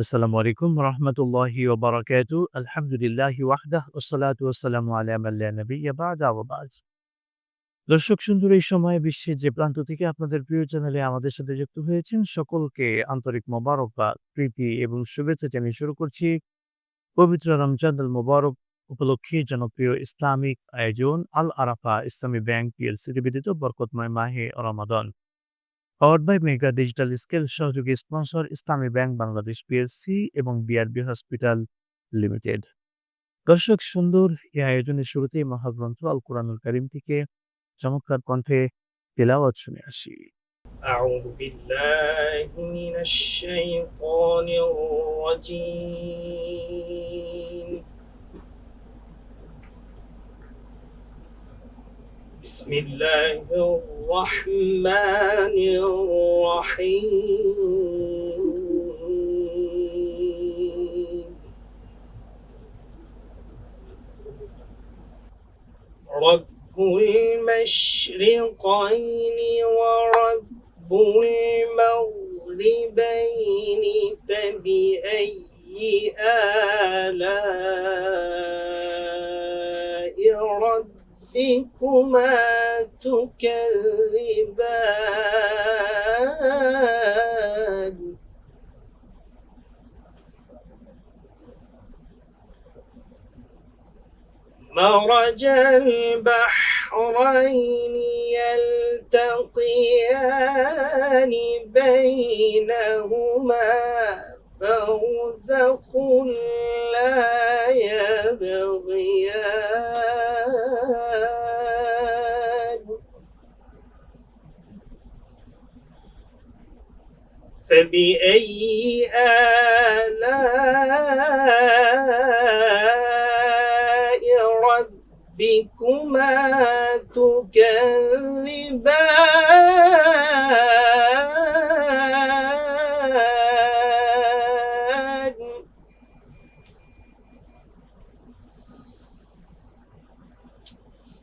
আসসালামু আলাইকুম রহমতুল্লাহি ওবরাকাতু আলহামদুলিল্লাহ ওয়াহদাহ ওসালাতু ওসালামু দর্শক সুন্দর, এই সময় বিশ্বের যে প্রান্ত থেকে আপনাদের প্রিয় চ্যানেলে আমাদের সাথে যুক্ত হয়েছেন সকলকে আন্তরিক মোবারকবাদ, প্রীতি এবং শুভেচ্ছা জানিয়ে শুরু করছি পবিত্র রমজান আল মোবারক উপলক্ষে জনপ্রিয় ইসলামিক আয়োজন আল আরাফা ইসলামী ব্যাংক পিএলসি নিবেদিত বরকতময় মাহে রমাদান। powered by mega digital scale সহযোগী sponsor Islami Bank Bangladesh PLC এবং বিআরবি হসপিটাল লিমিটেড দর্শক সুন্দর এই আয়োজনের শুরুতেই মহাগ্রন্থ আল কোরআনুল করিম থেকে চমৎকার কণ্ঠে তেলাওয়াত শুনে আসি أعوذ بالله من الشيطان الرجيم بسم الله الرحمن الرحيم. رب المشرقين ورب المغربين فبأي آلاء ربكما تكذبان. مرج البحرين يلتقيان بينهما برزخ لا يبغيان. فبأي آلاء ربكما تكذبان؟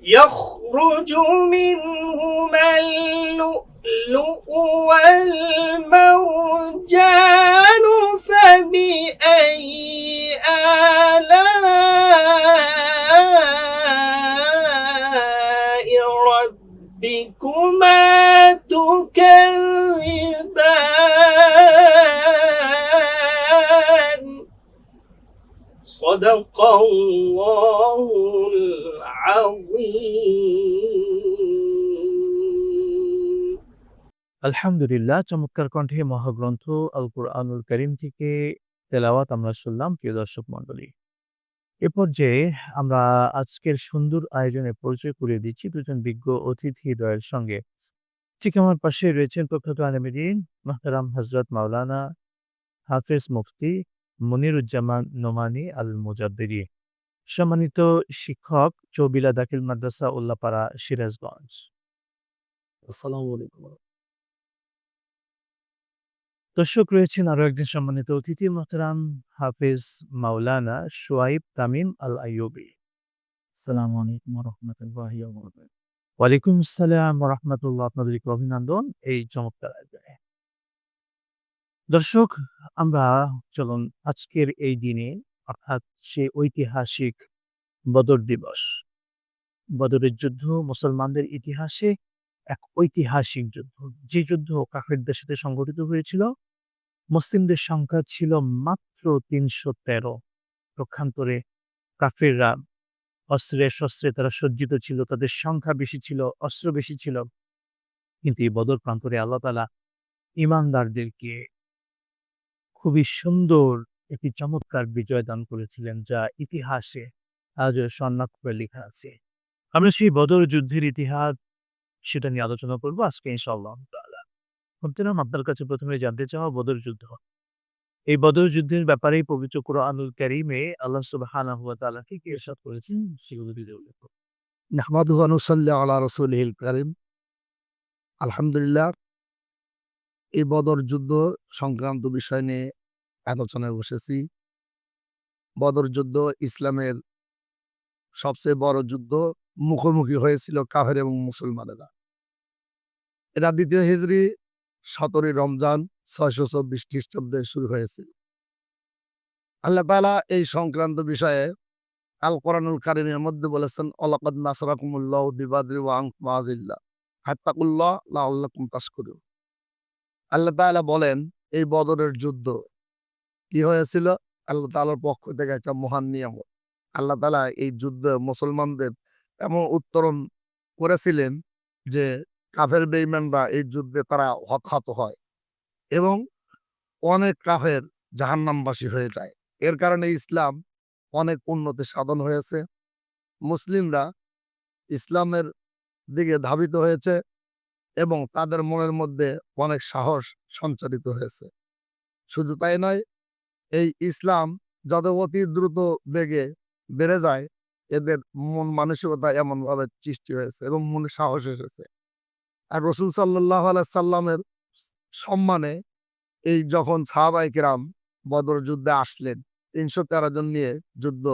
يخرج منهما اللؤلؤ والمرجان فبأي آلاء ربكما تكذبان؟ صدق الله العظيم. আলহামদুলিল্লাহ, চমৎকার কণ্ঠে মহাগ্রন্থ আল কোরআনুল করিম থেকে তেলাওয়াত আমরা শুনলাম, প্রিয় দর্শক মণ্ডলী। এ পর্যায়ে আমরা আজকের সুন্দর আয়োজনে পরিচয় করিয়ে দিচ্ছি দুজন বিজ্ঞ অতিথি দয়ের সঙ্গে। ঠিক আমার পাশে রয়েছেন প্রখ্যাত আলমিদিন মাহতারাম হজরত মাওলানা হাফেজ মুফতি মনিরুজ্জামান নোমানি আল মুজাদ্দিরি সম্মানিত শিক্ষক, চৌবিলা দাখিল মাদ্রাসা উল্লাপাড়া সিরাজগঞ্জ। আসসালামু আলাইকুম। দর্শক রয়েছেন আরও একজন সম্মানিত অতিথি মোহতারাম হাফিজ মাওলানা সোয়াইব তামিম আল আইয়ুবি আসসালামু আলাইকুম রহমতুল্লাহি ওয়ালাইকুম আসসালাম রহমতুল্লাহ আপনাদেরকে অভিনন্দন এই চমৎকার আয়োজনে। দর্শক আমরা চলুন আজকের এই দিনে অর্থাৎ সে ঐতিহাসিক বদর দিবস। বদরের যুদ্ধ মুসলমানদের ইতিহাসে এক ঐতিহাসিক যুদ্ধ। যে যুদ্ধ কাফেরদের সাথে সংগঠিত হয়েছিল মুসলিমদের সংখ্যা ছিল মাত্র তিনশো তেরো। পক্ষান্তরে কাফেররা অস্ত্রে শস্ত্রে তারা সজ্জিত ছিল, তাদের সংখ্যা বেশি ছিল, অস্ত্র বেশি ছিল। কিন্তু এই বদর প্রান্তরে আল্লাহ তালা ইমানদারদেরকে খুবই সুন্দর একটি চমৎকার বিজয় দান করেছিলেন, যা ইতিহাসে আজও স্বর্ণাক্ষ করে লেখা আছে। আমরা সেই বদর যুদ্ধের ইতিহাস সেটা নিয়ে আলোচনা করব আজকে ইনশাআল্লাহ। তাআলা আপনার কাছে প্রথমে জানতে চাওয়া বদর যুদ্ধ। এই বদর যুদ্ধের ব্যাপারে পবিত্র কোরআনুল কারীমে আল্লাহ সুবহানাহু ওয়া তাআলা কি কি ইরশাদ করেছেন সেগুলো দিয়ে উল্লেখ করুন। নাহমাদুহু ওয়া নুসাল্লি আলা রাসূলিহিল কারীম। আলহামদুলিল্লাহ, এই বদর যুদ্ধ সংক্রান্ত বিষয় নিয়ে আলোচনায় বসেছি। বদর যুদ্ধ ইসলামের সবচেয়ে বড় যুদ্ধ মুখোমুখি হয়েছিল কাফের এবং মুসলমানেরা। এটা দ্বিতীয় হিজড়ি সতেরোই রমজান ছয়শো চব্বিশ খ্রিস্টাব্দে শুরু হয়েছিল আল্লাহ তাআলা এই সংক্রান্ত বিষয়ে আল কোরআনুল কারিমের মধ্যে বলেছেন অলাকাদ নাসরাকুমুল্লাহ বিবাদ্রি ওয়া আযিল্লাহ হাত্তাকুল্লাহ লাআল্লাকুম তাশকুরুন। আল্লাহ তাআলা বলেন, এই বদরের যুদ্ধ কি হয়েছিল? আল্লাহ তাআলার পক্ষ থেকে একটা মহান নিয়ামত। আল্লাহ তাআলা এই যুদ্ধে মুসলমানদের এমন উত্তরণ করেছিলেন যে কাফের বেঈমানরা এই যুদ্ধে তারা হতাহত হয় এবং অনেক কাফের জাহান্নামবাসী হয়ে যায়। এর কারণে ইসলাম অনেক উন্নতি সাধন হয়েছে। মুসলিমরা ইসলামের দিকে ধাবিত হয়েছে এবং তাদের মনের মধ্যে অনেক সাহস সঞ্চারিত হয়েছে। শুধু তাই নয়, এই ইসলাম যত অতি দ্রুত বেগে বেড়ে যায়, এদের মন মানসিকতা এমনভাবে সৃষ্টি হয়েছে এবং মনে সাহস এসেছে। আর রসুল সাল্লাহ সাল্লামের সম্মানে এই যখন সাহাবাই কিরাম বদর যুদ্ধে আসলেন, তিনশো তেরো জন নিয়ে যুদ্ধ,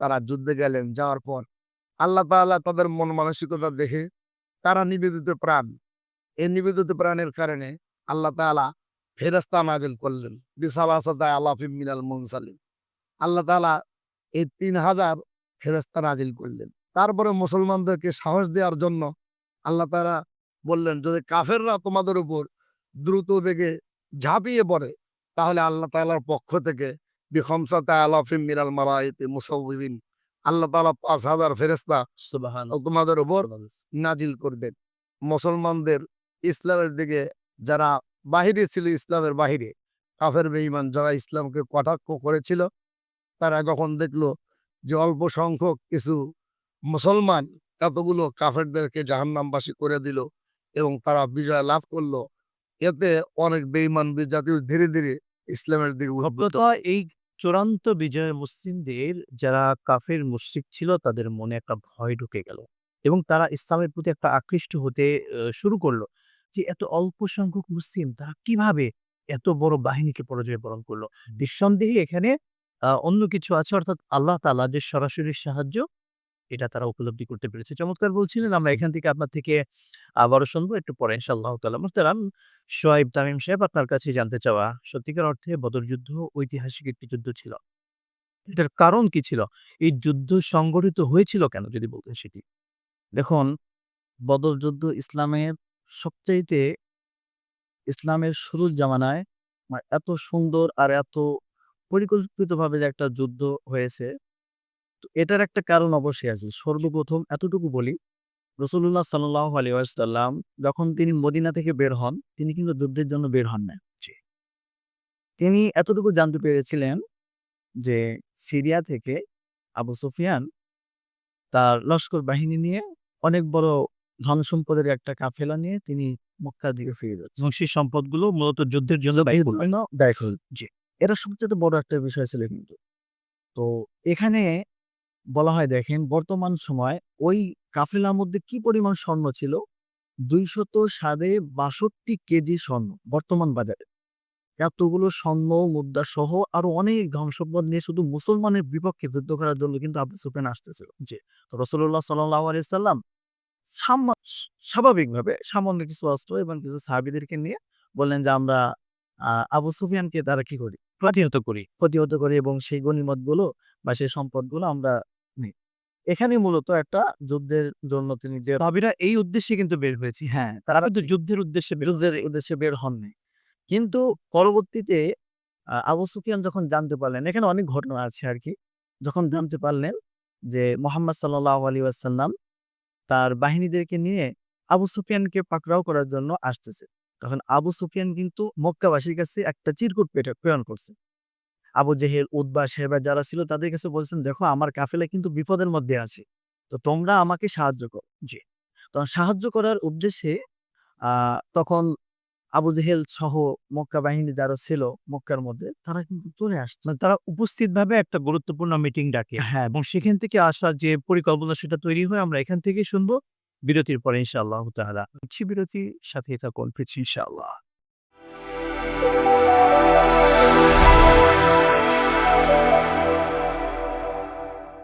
তারা যুদ্ধে গেলেন, যাওয়ার পর আল্লাহ তাআলা তাদের মন মানসিকতা দেখে তারা নিবেদিত প্রাণ। এই নিবেদিত প্রাণের কারণে আল্লাহ তাআলা ফেরেস্তা নাজিল করলেন বিশালাসাতা আলাফিম মিনাল মুনসালিম আল্লাহ তাআলা এই তিন হাজার ফেরেস্তা নাজিল করলেন। তারপরে মুসলমানদেরকে সাহস দেওয়ার জন্য আল্লাহ তাআলা বললেন যদি কাফেররা তোমাদের উপর দ্রুত বেগে ঝাঁপিয়ে পড়ে তাহলে আল্লাহ তাআলার পক্ষ থেকে বিখমসাতা আলাফিম মিনাল মালাইতি মুসাউবিবিন আল্লাহ তাআলা পাঁচ হাজার ফেরেস্তা তোমাদের উপর নাজিল করবেন। মুসলমানদের ইসলামের দিকে যারা বাহিরে ছিল ইসলামের বাহিরে কাফের বেঈমান যারা ইসলামকে কটাক্ষ করেছিল তারা যখন দেখল যে অল্প সংখ্যক কিছু মুসলমান এতগুলো কাফেরদেরকে জাহান্নামবাসী করে দিল এবং তারা বিজয় লাভ করল। এতে অনেক বেঈমান জাতীয় ধীরে ধীরে ইসলামের দিকে এই চূড়ান্ত বিজয় মুসলিমদের যারা কাফের মুশরিক ছিল তাদের মনে একটা ভয় ঢুকে গেল এবং তারা ইসলামের প্রতি একটা আকৃষ্ট হতে শুরু করল যে এত অল্প সংখ্যক মুসলিম তারা কীভাবে এত বড় বাহিনীকে পরাজয় বরণ করল নিঃসন্দেহে এখানে আহ, অন্য কিছু আছে অর্থাৎ আল্লাহ তালা যে সরাসরি সাহায্য এটা তারা উপলব্ধি করতে পেরেছে। চমৎকার বলছিলেন আমরা এখান থেকে আপনার থেকে আবারও শুনব। একটু পরে ইনশাআল্লাহ তাআলা। মুহতারাম সোয়াইব তামিম সাহেব আপনার কাছে জানতে চাওয়া সত্যিকার অর্থে বদর যুদ্ধ ঐতিহাসিক একটি যুদ্ধ ছিল। এটার কারণ কি ছিল? এই যুদ্ধ সংগঠিত হয়েছিল কেন যদি বলতেন সেটি? দেখুন বদর যুদ্ধ ইসলামের সবচাইতে ইসলামের শুরুর জামানায় মানে এত সুন্দর আর এত পরিকল্পিতভাবে যে একটা যুদ্ধ হয়েছে তো এটার একটা কারণ অবশ্যই আছে। সর্বপ্রথম এতটুকু বলি রসুল্লাহ সাল্লাহ আলী আসাল্লাম যখন তিনি মদিনা থেকে বের হন তিনি কিন্তু যুদ্ধের জন্য বের হন না। তিনি এতটুকু জানতে পেরেছিলেন যে সিরিয়া থেকে আবু সুফিয়ান তার লস্কর বাহিনী নিয়ে অনেক বড় ধন সম্পদের একটা কাফেলা নিয়ে তিনি মক্কার দিকে ফিরে যাচ্ছে এবং সেই সম্পদগুলো মূলত যুদ্ধের জন্য ব্যয় হল জি। এটা সবচেয়ে বড় একটা বিষয় ছিল কিন্তু। তো এখানে বলা হয় দেখেন, বর্তমান সময় ওই কাফেলার মধ্যে কি পরিমাণ স্বর্ণ ছিল? দুইশত সাড়ে বাষট্টি কেজি স্বর্ণ বর্তমান বাজারে। এতগুলো স্বর্ণ, মুদ্রা সহ আরও অনেক ধন সম্পদ নিয়ে শুধু মুসলমানের বিপক্ষে যুদ্ধ করার জন্য কিন্তু আবু সুফিয়ান আসতেছিল। তো রসুল্লাহ সাল্লাহ আলিয়াল্লাম স্বাভাবিকভাবে সামান্য কিছু অস্ত্র এবং কিছু সাহাবিদেরকে নিয়ে বললেন যে, আমরা আবু সুফিয়ানকে তারা কি করি? প্রতিহত করি। প্রতিহত করি এবং সেই গণিমতগুলো বা সেই সম্পদগুলো আমরা নিই এখানে মূলত একটা যুদ্ধের জন্য তিনি যে ভাবিরা এই উদ্দেশ্যে কিন্তু বের হয়েছি। হ্যাঁ তারা কিন্তু যুদ্ধের উদ্দেশ্যে যুদ্ধের উদ্দেশ্যে বের হননি। কিন্তু পরবর্তীতে আবু সুফিয়ান যখন জানতে পারলেন এখানে অনেক ঘটনা আছে আর কি। যখন জানতে পারলেন যে মোহাম্মদ সাল্লাহ আলী আসাল্লাম তার বাহিনীদেরকে নিয়ে আবু সুফিয়ানকে পাকড়াও করার জন্য আসতেছে। তখন আবু সুফিয়ান কিন্তু মক্কাবাসীর কাছে একটা চিরকুট পেটে প্রেরণ করছে। আবু জেহেল উদ্বা সাহেবা যারা ছিল তাদের কাছে বলছেন দেখো আমার কাফেলা কিন্তু বিপদের মধ্যে আছে। তো তোমরা আমাকে সাহায্য করো। জি। তখন সাহায্য করার উদ্দেশ্যে তখন আবু জেহেল সহ মক্কা বাহিনী যারা ছিল মক্কার মধ্যে তারা কিন্তু চলে আসছে। মানে তারা উপস্থিত ভাবে একটা গুরুত্বপূর্ণ মিটিং ডাকে। হ্যাঁ এবং সেখান থেকে আসার যে পরিকল্পনা সেটা তৈরি হয় আমরা এখান থেকে শুনব। বিরতির পরে ইনশাআল্লাহ হচ্ছে বিরতির সাথে থাকুন। ফিরছি ইনশাআল্লাহ।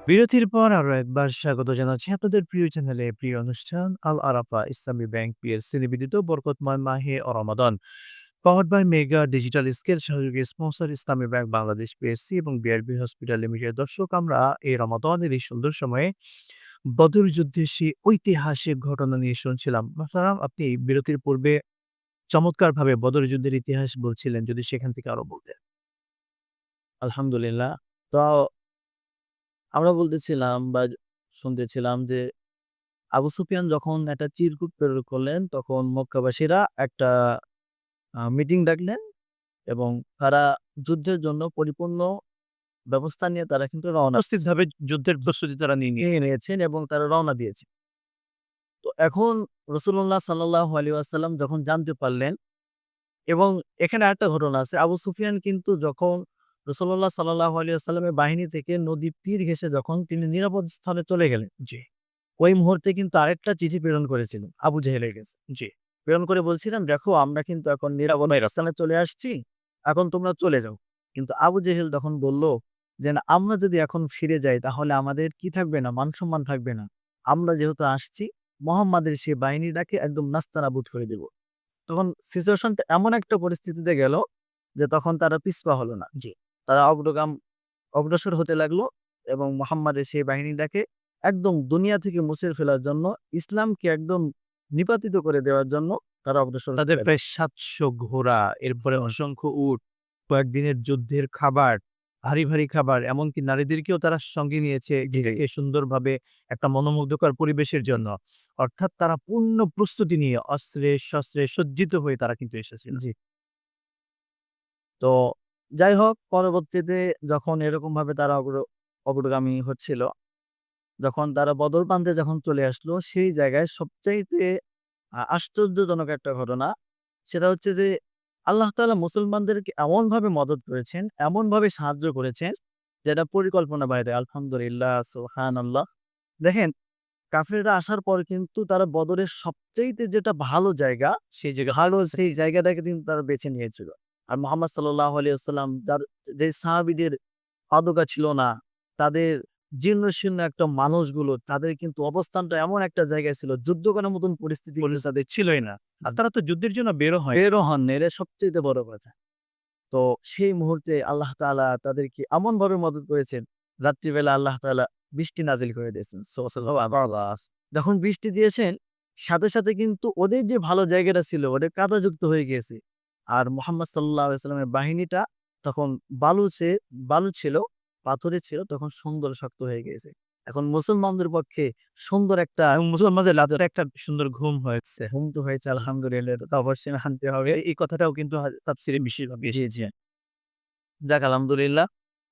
বিরতির পর আরও একবার স্বাগত জানাচ্ছি আপনাদের প্রিয় চ্যানেলে প্রিয় অনুষ্ঠান, আল আরাফা, ইসলামী ব্যাংক পিএলসি নিবেদিত বরকতময় মাহে ও রমাদান। Powered by mega digital scale সহযোগী sponsor Islami bank Bangladesh PSC এবং বিআরবি হসপিটাল লিমিটেড দর্শক, আমরা এই রমাদানের এই সুন্দর সময়ে বদর যুদ্ধে সেই ঐতিহাসিক ঘটনা নিয়ে শুনছিলাম। মাহতারাম, আপনি বিরতির পূর্বে চমৎকারভাবে বদর যুদ্ধের ইতিহাস বলছিলেন, যদি সেখান থেকে আরও বলতেন। আলহামদুলিল্লাহ। তো আমরা বলতেছিলাম বা শুনতেছিলাম যে আবু সুফিয়ান যখন একটা চিরকুট প্রেরণ করলেন তখন মক্কাবাসীরা একটা মিটিং ডাকলেন এবং তারা যুদ্ধের জন্য পরিপূর্ণ ব্যবস্থা নিয়ে তারা কিন্তু রওনা যুদ্ধের প্রস্তুতি তারা নিয়ে নিয়েছেন এবং তারা রওনা দিয়েছে। তো এখন রসুল্লাহ সাল্লাহ আলী আসাল্লাম যখন জানতে পারলেন এবং এখানে একটা ঘটনা আছে আবু সুফিয়ান কিন্তু যখন রসুল্লাহ সাল্লাহ আলী আসাল্লামের বাহিনী থেকে নদীর তীর ঘেসে যখন তিনি নিরাপদ স্থানে চলে গেলেন, জি, ওই মুহূর্তে কিন্তু আরেকটা চিঠি প্রেরণ করেছিলেন আবু জেহেলের কাছে, জি, প্রেরণ করে বলছিলেন, দেখো, আমরা কিন্তু এখন নিরাপদ স্থানে চলে আসছি, এখন তোমরা চলে যাও। কিন্তু আবু জেহেল তখন বলল যে আমরা যদি এখন ফিরে যাই, তাহলে আমাদের কি থাকবে না? মান সম্মান থাকবে না। আমরা যেহেতু আসছি, মোহাম্মদের সেই বাহিনীটাকে একদম নাস্তানাবুদ করে দেব। তখন সিচুয়েশনটা এমন একটা পরিস্থিতিতে গেল যে, তখন তারা পিছপা হলো না, জি। তারা অগ্রগাম অগ্রসর হতে লাগল এবং মোহাম্মদের সেই বাহিনীটাকে একদম দুনিয়া থেকে মুছে ফেলার জন্য ইসলামকে একদম নিপাতিত করে দেওয়ার জন্য তারা অগ্রসর তাদের প্রায় সাতশো ঘোড়া এরপরে অসংখ্য উট কয়েকদিনের যুদ্ধের খাবার ভারী ভারী খাবার এমনকি নারীদেরকেও তারা সঙ্গে নিয়েছে এ সুন্দরভাবে একটা মনোমুগ্ধকর পরিবেশের জন্য। অর্থাৎ তারা পূর্ণ প্রস্তুতি নিয়ে অস্ত্রে শস্ত্রে সজ্জিত হয়ে তারা কিন্তু এসেছিল। জি। তো যাই হোক পরবর্তীতে যখন এরকম ভাবে তারা অগ্র, অগ্রগামী হচ্ছিল, যখন তারা বদর প্রান্তে যখন চলে আসলো, সেই জায়গায় সবচাইতে আশ্চর্যজনক একটা ঘটনা, সেটা হচ্ছে যে, আল্লাহ তাআলা মুসলমানদেরকে এমন ভাবে মদত করেছেন এমন ভাবে সাহায্য করেছেন, যেটা পরিকল্পনা বাইরে আলহামদুলিল্লাহ সুহান আল্লাহ দেখেন, কাফেররা আসার পর কিন্তু তারা বদরের সবচাইতে যেটা ভালো জায়গা, সেই জায়গা, ভালো সেই জায়গাটাকে কিন্তু তারা বেছে নিয়েছিল। আর মোহাম্মদ সাল্লাহ আলিয়াল্লাম যার যে সাহাবিদের পাদকা ছিল না তাদের জীর্ণ শীর্ণ একটা মানুষগুলো তাদের কিন্তু অবস্থানটা এমন একটা জায়গায় ছিল যুদ্ধ করার মতন পরিস্থিতি তাদের ছিলই না। আর তারা তো যুদ্ধের জন্য বেরো হয়। বেরো হন এটা সবচেয়ে বড় কথা। তো সেই মুহূর্তে আল্লাহ তাআলা তাদেরকে এমন ভাবে মদত করেছেন রাত্রিবেলা আল্লাহ তাআলা বৃষ্টি নাজিল করে দিয়েছেন। যখন বৃষ্টি দিয়েছেন সাথে সাথে কিন্তু ওদের যে ভালো জায়গাটা ছিল ওদের কাদাযুক্ত হয়ে গিয়েছে। আর মোহাম্মদ সাল্লাহ সাল্লামের বাহিনীটা তখন বালুছে বালু ছিল পাথরে ছিল তখন সুন্দর শক্ত হয়ে গিয়েছে। এখন মুসলমানদের পক্ষে সুন্দর একটা মুসলমানদের রাতের একটা সুন্দর ঘুম হয়েছে। ঘুম তো হয়েছে আলহামদুলিল্লাহ তো অবশ্যই মানতে হবে। এই- কথাটাও কিন্তু তাফসিরে বেশিরভাগ জি জি। যাক আলহামদুলিল্লাহ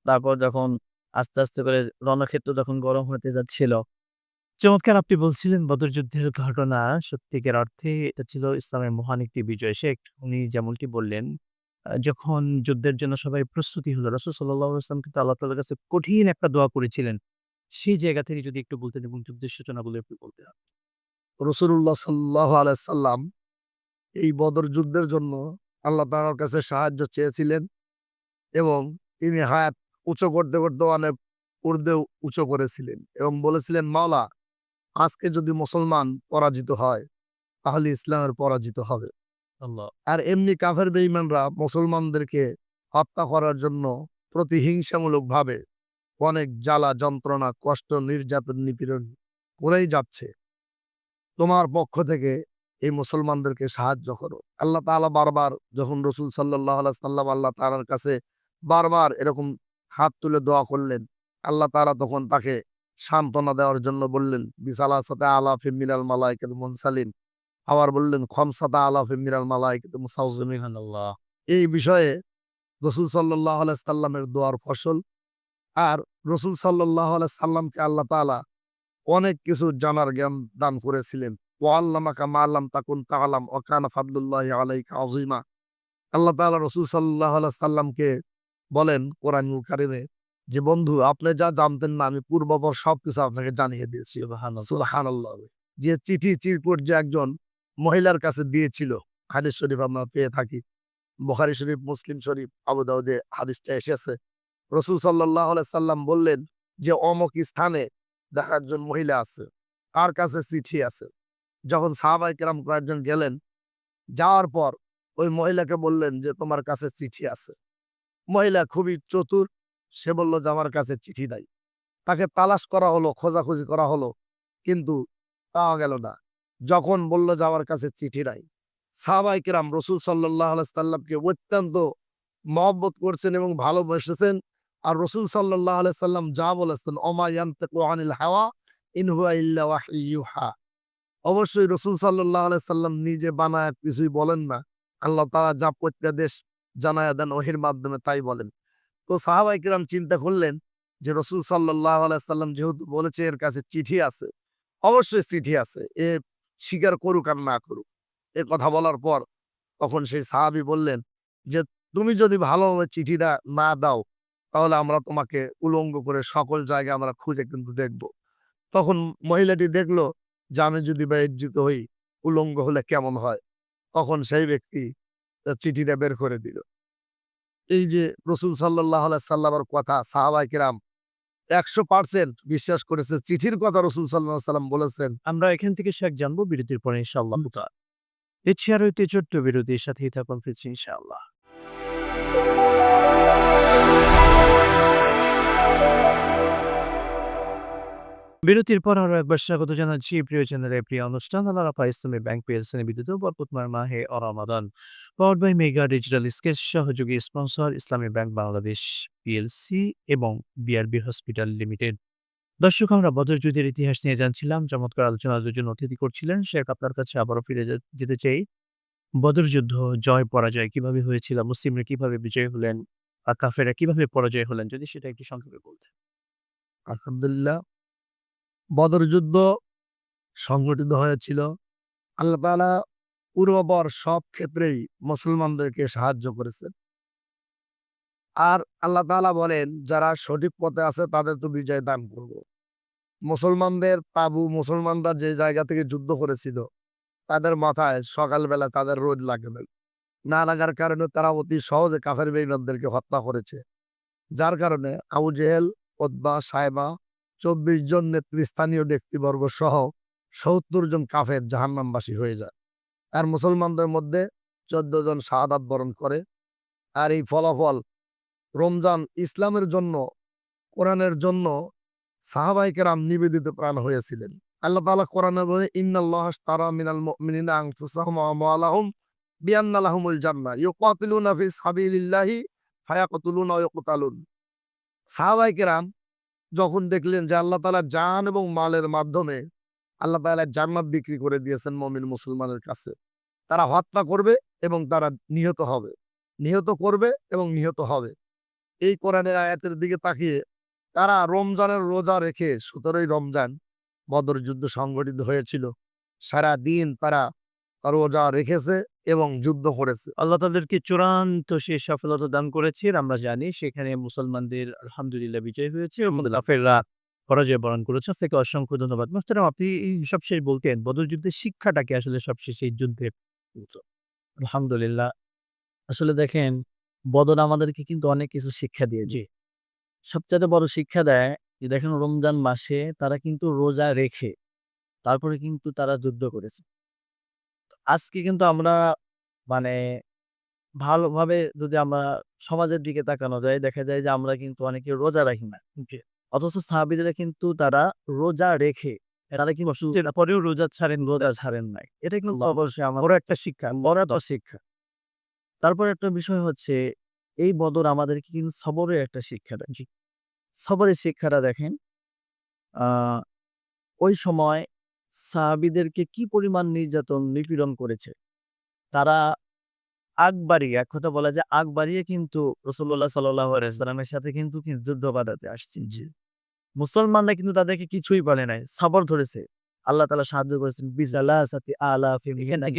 তারপর যখন আস্তে আস্তে করে রণক্ষেত্র যখন গরম হতে যাচ্ছিল চমৎকার আপনি বলছিলেন বদর যুদ্ধের ঘটনা। সত্যিকার অর্থে এটা ছিল ইসলামের মহান একটি বিজয় শেখ। উনি যেমনটি বললেন যখন যুদ্ধের জন্য সবাই প্রস্তুতি হলো, রসুল সাল্লাহ ইসলাম কিন্তু আল্লাহ তালার কাছে কঠিন একটা দোয়া করেছিলেন। সেই জায়গা থেকে যদি একটু বলতেন এবং যুদ্ধের সূচনাগুলো একটু বলতেন। রসুল্লাহ সাল্লাহ আলাইসাল্লাম এই বদর যুদ্ধের জন্য আল্লাহ তালার কাছে সাহায্য চেয়েছিলেন এবং তিনি হায়াত উঁচু করতে করতে অনেক উর্দে উঁচু করেছিলেন এবং বলেছিলেন, মাওলা আজকে যদি মুসলমান পরাজিত হয় তাহলে ইসলামের পরাজিত হবে। আর এমনি কাফের বেঈমানরা মুসলমানদেরকে হত্যা করার জন্য প্রতিহিংসামূলকভাবে অনেক জ্বালা যন্ত্রণা কষ্ট নির্যাতন নিপীড়ন করেই যাচ্ছে। তোমার পক্ষ থেকে এই মুসলমানদেরকে সাহায্য করো। আল্লাহ তাআলা বারবার যখন রসুল সাল্লাহ সাল্লাম আল্লাহ তাআলার কাছে বারবার এরকম হাত তুলে দোয়া করলেন আল্লাহ তাআলা তখন তাকে সান্ত্বনা দেওয়ার জন্য বললেন বিশালা সাথে আলা ফিমিনাল মালাইকাত মুনসালিন। আবার বললেন, খমসাতা আলা ফিমিনাল মালাইকাত মুসাউজিমিন আল্লাহ এই বিষয়ে রসুল সাল্লাহ সাল্লামের দোয়ার ফসল। আর রসুল সাল্লাহ সাল্লামকে আল্লাহ তাআলা অনেক কিছু জানার জ্ঞান দান করেছিলেন। ও আল্লামাকা মা আল্লাম তাকুন তাআলাম ওকানা ফাদলুল্লাহ আলাইকা আজিমা আল্লাহ তাআলা রসুল সাল্লাহ সাল্লামকে বলেন কোরআনুল কারিমে যে বন্ধু আপনি যা জানতেন না আমি পূর্ববর সবকিছু আপনাকে জানিয়ে দিয়েছি। যে চিঠি চিরকুট যে একজন মহিলার কাছে দিয়েছিল হাদিস শরীফ আমরা পেয়ে থাকি। বুখারী শরীফ মুসলিম শরীফ আবু দাউদে হাদিসটা এসেছে। রসুল সাল্লাহ সাল্লাম বললেন যে অমক স্থানে দেখা একজন মহিলা আছে তার কাছে চিঠি আছে। যখন সাহাবাই কেরাম কয়েকজন গেলেন যাওয়ার পর ওই মহিলাকে বললেন যে তোমার কাছে চিঠি আছে। মহিলা খুবই চতুর সে বলল যে, আমার কাছে চিঠি নাই। তাকে তালাশ করা হলো, খোঁজাখুঁজি করা হলো, কিন্তু পাওয়া গেল না। যখন বলল যে, আমার কাছে চিঠি নাই। সাহাবাই কিরাম রসুল সাল্লাহ সাল্লামকে অত্যন্ত মহব্বত করছেন এবং ভালোবেসেছেন। আর রসুল সাল্লাহ সাল্লাম যা বলেছেন অমায়ান্তেকু হাওয়া ইনহুয়া অবশ্যই রসুল সাল্লাহ সাল্লাম নিজে বানায় কিছুই বলেন না। আল্লাহ তারা যা প্রত্যাদেশ জানায় দেন, ওহির মাধ্যমে তাই বলেন। তো সাহাবাই কিরাম চিন্তা করলেন যে রসুল সাল্লাহ সাল্লাম যেহেতু বলেছে এর কাছে চিঠি আছে, অবশ্যই চিঠি আছে, এ স্বীকার করুক আর না করুক। এ কথা বলার পর তখন সেই সাহাবি বললেন যে, তুমি যদি ভালোভাবে চিঠিটা না দাও, তাহলে আমরা তোমাকে উলঙ্গ করে সকল জায়গায় আমরা খুঁজে কিন্তু দেখব। তখন মহিলাটি দেখল যে, আমি যদি বা হই, উলঙ্গ হলে কেমন হয়? তখন সেই ব্যক্তি চিঠিটা বের করে দিল। এই যে রসুল সাল্লাহ সাল্লামের কথা সাহাবাই কিরাম একশো পার্সেন্ট বিশ্বাস করেছে চিঠির কথা রসুল সাল্লাহ সাল্লাম বলেছেন। আমরা এখান থেকে শেখ জানব বিরতির পরে ইনশাল্লাহ ইচ্ছে আর হইতে ছোট্ট বিরতির সাথেই থাকুন ফিরছি ইনশাআল্লাহ। বিরতির পর আরও একবার স্বাগত জানাচ্ছি। প্রিয় চ্যানেলের প্রিয় অনুষ্ঠান আল্লাহ রাফা ইসলামী ব্যাংক পিএলসি বিদ্যুৎ বরকতমার মাহে অরামাদান। Power by mega digital sketch সহযোগী sponsor Islami bank Bangladesh PLC এবং বিআরবি হসপিটাল লিমিটেড দর্শক, আমরা বদর যুদ্ধের ইতিহাস নিয়ে জানছিলাম, চমৎকার আলোচনা দুজন অতিথি করছিলেন, শেখ আপনার কাছে আবারও ফিরে যেতে চাই। বদর যুদ্ধ, জয়, পরাজয় কীভাবে হয়েছিল? মুসলিমরা কীভাবে বিজয় হলেন? আর কাফেরা কীভাবে পরাজয় হলেন? যদি সেটা একটু সংক্ষেপে বলতেন। আলহামদুলিল্লাহ বদর যুদ্ধ সংগঠিত হয়েছিল। আল্লাহ তাআলা পূর্বপর সব ক্ষেত্রেই মুসলমানদেরকে সাহায্য করেছেন। আর আল্লাহ তাআলা বলেন, যারা সঠিক পথে আছে তাদের তো বিজয় দান করব। মুসলমানদের তাবু, মুসলমানরা যে জায়গা থেকে যুদ্ধ করেছিল, তাদের মাথায় সকালবেলা তাদের রোদ লাগবে। না লাগার কারণে তারা অতি সহজে কাফের বেইমানদেরকে হত্যা করেছে। যার কারণে আবু জেহেল, ওতবা সাহেবা চব্বিশ জন নেতৃস্থানীয় ব্যক্তিবর্গ সহ সত্তর জন কাফের জাহান্নামবাসী হয়ে যায়। আর মুসলমানদের মধ্যে চোদ্দ জন শাহাদাত বরণ করে। আর এই ফলাফল রমজান ইসলামের জন্য, কোরআনের জন্য সাহাবাইকেরাম নিবেদিত প্রাণ হয়েছিলেন। আল্লাহ তাআলা কোরআনে বলে, ইন্নাল্লাহ তারা মিনাল মুমিনিনা আনফুসাহুম ওয়া আমওয়ালাহুম বিআন্না লাহুমুল জান্নাহ ইউকাতিলুনা ফি সাবিলিল্লাহি ফায়াকতুলুনা ইউকতালুন। সাহাবাইকেরাম যখন দেখলেন যে আল্লাহ তাআলা জান এবং মালের মাধ্যমে আল্লাহ তাআলা জান্নাত বিক্রি করে দিয়েছেন মমিন মুসলমানের কাছে, তারা হত্যা করবে এবং তারা নিহত হবে। নিহত করবে এবং নিহত হবে। এই কোরআনের আয়াতের দিকে তাকিয়ে তারা রমজানের রোজা রেখে সতেরোই রমজান বদর যুদ্ধ সংগঠিত হয়েছিল। সারা দিন তারা রোজা রেখেছে এবং যুদ্ধ করেছে। আল্লাহ তাদেরকে চূড়ান্ত সে সফলতা দান করেছে। আমরা জানি সেখানে মুসলমানদের আলহামদুলিল্লাহ বিজয় হয়েছে এবং কাফেররা পরাজয় বরণ করেছে। থেকে অসংখ্য ধন্যবাদ। মোহতারাম আপনি সবশেষ বলতেন বদর যুদ্ধের শিক্ষাটাকে আসলে সবশেষ এই যুদ্ধে আলহামদুলিল্লাহ। আসলে দেখেন বদর আমাদেরকে কিন্তু অনেক কিছু শিক্ষা দিয়েছে সবচেয়ে বড় শিক্ষা দেয় যে দেখেন রমজান মাসে তারা কিন্তু রোজা রেখে তারপরে কিন্তু তারা যুদ্ধ করেছে। আজকে কিন্তু আমরা মানে ভালোভাবে যদি আমরা সমাজের দিকে তাকানো যায় দেখা যায় যে আমরা কিন্তু অনেকে রোজা রাখি না। অথচ সাহাবিদেরা কিন্তু তারা রোজা রেখে তারা কিন্তু পরেও রোজা ছাড়েন রোজা ছাড়েন নাই। এটা কিন্তু আল্লাহ। অবশ্যই আমার বড় একটা শিক্ষা বড় একটা শিক্ষা। তারপর একটা বিষয় হচ্ছে এই বদর আমাদেরকে কিন্তু সবরের একটা শিক্ষা দেয়। সবরের শিক্ষাটা দেখেন আহ ওই সময় সাহাবিদেরকে কি পরিমাণ নির্যাতন নিপীড়ন করেছে? তারা আগ বাড়িয়ে এক কথা বলা যায় আগ বাড়িয়ে কিন্তু রসুল্লাহ সাল্লামের সাথে কিন্তু যুদ্ধ বাধাতে আসছে মুসলমানরা কিন্তু তাদেরকে কিছুই বলে নাই সবর ধরেছে। আল্লাহ তালা সাহায্য করেছেন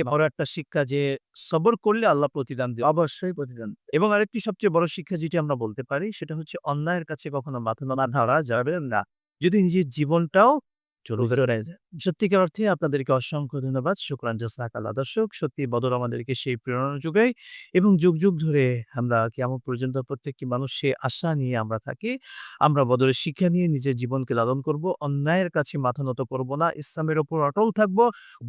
বড় একটা শিক্ষা যে সবর করলে আল্লাহ প্রতিদান দেবে অবশ্যই প্রতিদান। এবং আরেকটি সবচেয়ে বড় শিক্ষা যেটি আমরা বলতে পারি সেটা হচ্ছে অন্যায়ের কাছে কখনো মাথা না ধরা যাবে না। যদি নিজের জীবনটাও সত্যিকার অর্থে আপনাদেরকে অসংখ্য ধন্যবাদ। শুক্রান দর্শক সত্যি বদর আমাদেরকে সেই প্রেরণা যোগায় এবং যুগ যুগ ধরে আমরা কেমন পর্যন্ত প্রত্যেকটি মানুষ সে আশা নিয়ে আমরা থাকি আমরা বদরের শিক্ষা নিয়ে নিজের জীবনকে লালন করব অন্যায়ের কাছে মাথা নত করব না ইসলামের ওপর অটল থাকব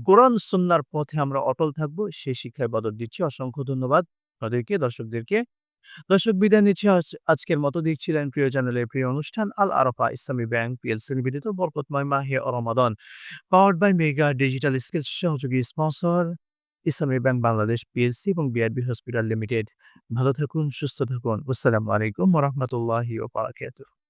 কোরআন সন্ন্যার পথে আমরা অটল থাকব সেই শিক্ষায় বদর দিচ্ছি। অসংখ্য ধন্যবাদ আপনাদেরকে দর্শকদেরকে। দর্শক বিদায় নিচ্ছে। আজ- আজকের মতো দেখছিলেন প্রিয় চ্যানেলের প্রিয় অনুষ্ঠান আল আরফা, ইসলামী ব্যাংক পিএলসি নিবেদিত বরকতময় মাহে অরমাদন powered by mega digital skills সহযোগী sponsor Islami bank Bangladesh PLC এবং বিআরবি হসপিটাল লিমিটেড ভালো থাকুন, সুস্থ থাকুন। আসসালামু আলাইকুম রহমতুল্লাহি ও বারাকাতুহু।